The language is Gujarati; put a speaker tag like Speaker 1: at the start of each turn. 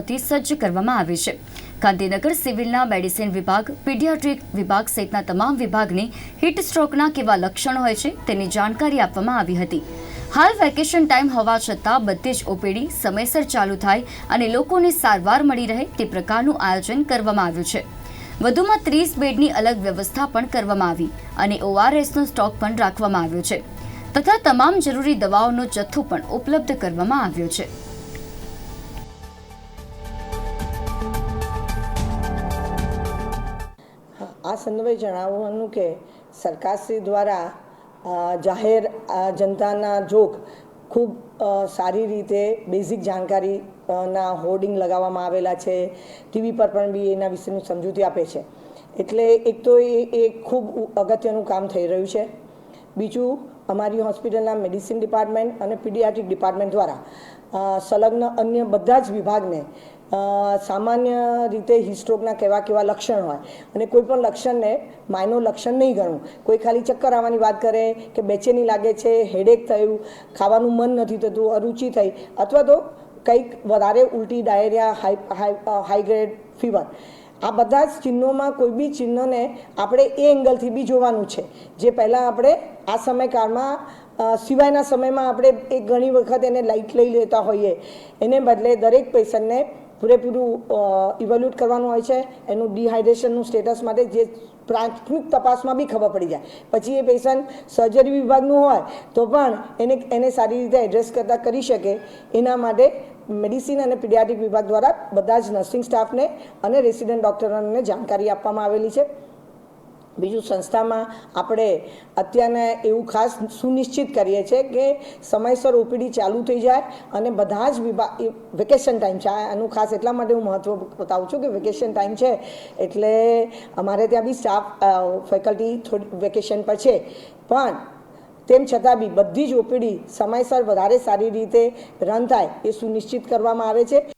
Speaker 1: થી સજ્જ કરવામાં આવી છે. ગાંધીનગર સિવિલના મેડિસિન વિભાગ, પીડિયાટ્રિક વિભાગ સહિતના તમામ વિભાગને હીટ સ્ટ્રોકના કેવા લક્ષણો હોય છે તેની જાણકારી આપવામાં આવી હતી. હાલ વેકેશન ટાઈમ હોવા છતાં બધી જ ઓપીડી સમયસર ચાલુ થાય અને લોકોને સારવાર મળી રહે તે પ્રકારનું આયોજન કરવામાં આવ્યું છે. વધુમાં ત્રીસ બેડની અલગ વ્યવસ્થા પણ કરવામાં આવી અને ઓઆરએસનો સ્ટોક પણ રાખવામાં આવ્યો છે. તથા તમામ જરૂરી દવાઓનો જથ્થો પણ ઉપલબ્ધ કરવામાં આવ્યો છે.
Speaker 2: આ સંદર્ભે જણાવવાનું કે સરકારશ્રી દ્વારા જાહેર જનતાના જોગ ખૂબ સારી રીતે બેઝિક જાણકારી ના હોર્ડિંગ લગાવવામાં આવેલા છે. ટીવી પર પણ બી એના વિશેની સમજૂતી આપે છે. એટલે એક તો એ એ ખૂબ અગત્યનું કામ થઈ રહ્યું છે. બીજું, અમારી હોસ્પિટલના મેડિસિન ડિપાર્ટમેન્ટ અને પીડિયાટ્રિક ડિપાર્ટમેન્ટ દ્વારા સંલગ્ન અન્ય બધા જ વિભાગને સામાન્ય રીતે હિસ્ટ્રોકના કેવા કેવા લક્ષણ હોય અને કોઈ પણ લક્ષણને માયનો લક્ષણ નહીં ગણવું. કોઈ ખાલી ચક્કર આવવાની વાત કરે કે બેચેની લાગે છે હેડેક થયું, ખાવાનું મન નથી થતું, અરુચિ થઈ અથવા તો કંઈક વધારે ઉલટી, diarrhoea, high high high grade fever આ બધા જ ચિહ્નોમાં કોઈ બી ચિહ્નને આપણે એ એંગલથી બી જોવાનું છે. જે પહેલાં આપણે આ સમયકાળમાં સિવાયના સમયમાં આપણે એ ઘણી વખત એને લાઇટ લઈ લેતા હોઈએ. એને બદલે દરેક પેશન્ટને પૂરેપૂરું ઇવેલ્યુટ કરવાનું હોય છે. એનું ડિહાઇડ્રેશનનું સ્ટેટસ માટે જે પ્રાથમિક તપાસમાં બી ખબર પડી જાય. પછી એ પેશન્ટ સર્જરી વિભાગનું હોય, તો પણ એને એને સારી રીતે એડ્રેસ કરતાં કરી શકે. એના માટે મેડિસિન અને પીડિયાટિક વિભાગ દ્વારા બધા જ નર્સિંગ સ્ટાફને અને રેસિડન્ટ ડૉક્ટરોને જાણકારી આપવામાં આવેલી છે. બીજું સંસ્થામાં આપણે અત્યારના એવું ખાસ સુનિશ્ચિત કરીએ છીએ કે સમયસર ઓપીડી ચાલુ થઈ જાય અને બધા જ વિભાગ વેકેશન ટાઈમ છે. આનું ખાસ એટલા માટે હું મહત્ત્વ બતાવું છું કે વેકેશન ટાઈમ છે એટલે અમારે ત્યાં બી સ્ટાફ ફેકલ્ટી થોડી વેકેશન પર છે. પણ તેમ છતાં બી બધી જ ઓપીડી સમયસર વધારે સારી રીતે રન થાય એ સુનિશ્ચિત કરવામાં આવે છે.